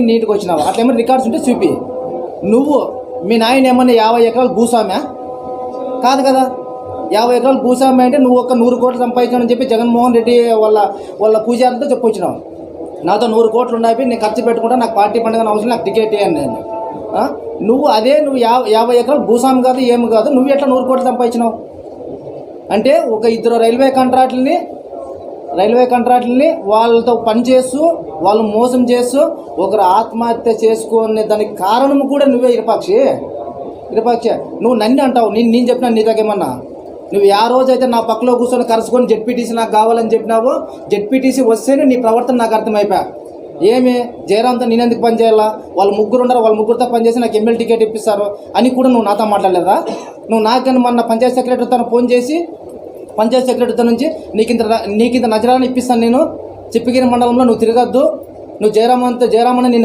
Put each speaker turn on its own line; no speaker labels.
నీటికి వచ్చినావు? అట్లా ఏమైనా రికార్డ్స్ ఉంటే చూపి నువ్వు మీ నాయన ఏమన్నా యాభై ఎకరాలు భూస్వామ్యా? కాదు కదా. యాభై ఎకరాలు భూస్వామి అంటే నువ్వు ఒక నూరు కోట్లు సంపాదించానని చెప్పి జగన్మోహన్ రెడ్డి వాళ్ళ వాళ్ళ పూజారులతో చెప్పొచ్చినావు. నాతో నూరు కోట్లు ఉన్నాయి నేను ఖర్చు పెట్టుకుంటా నాకు పార్టీ పండుగ అవసరం నాకు టికెట్ ఇవ్వండి నేను నువ్వు అదే నువ్వు యాభై యాభై ఎకరాలు భూస్వామి కాదు ఏమి కాదు నువ్వు ఎట్లా నూరు కోట్లు సంపాదించినావు? అంటే ఒక ఇద్దరు రైల్వే కాంట్రాక్ట్ని రైల్వే కాంట్రాక్టులని వాళ్ళతో పనిచేస్తూ వాళ్ళు మోసం చేస్తూ ఒకరు ఆత్మహత్య చేసుకునే దానికి కారణం కూడా నువ్వే ఇరపాక్షి. ఇరపాక్షి. నువ్వు నన్ను అంటావు. నేను నేను చెప్పినా నీ దగ్గేమన్నా నువ్వు ఆ రోజైతే నా పక్కలో కూర్చొని కరుసుకొని జెడ్పీటీసీ నాకు కావాలని చెప్పినావు. జెడ్పీటీసీ వస్తేనే నీ ప్రవర్తన నాకు అర్థమైపోయా. ఏమి? జయరామ్తో నేను ఎందుకు పనిచేయాలా వాళ్ళు ముగ్గురు ఉన్నారు? వాళ్ళ ముగ్గురితో పని చేసి నాకు ఎమ్మెల్యే టికెట్ ఇప్పిస్తారు అని కూడా నువ్వు నాతో మాట్లాడలేదా? నువ్వు నాకని మొన్న పంచాయత్ సెక్రటరీతో తను ఫోన్ చేసి పంచాయత్ సెక్రటరీతో నుంచి నీకు ఇంత నీకు ఇంత నజరాన్ని ఇప్పిస్తాను నేను. చిప్పగిరి మండలంలో నువ్వు తిరగద్దు. నువ్వు జయరామంతో జయరామని నేను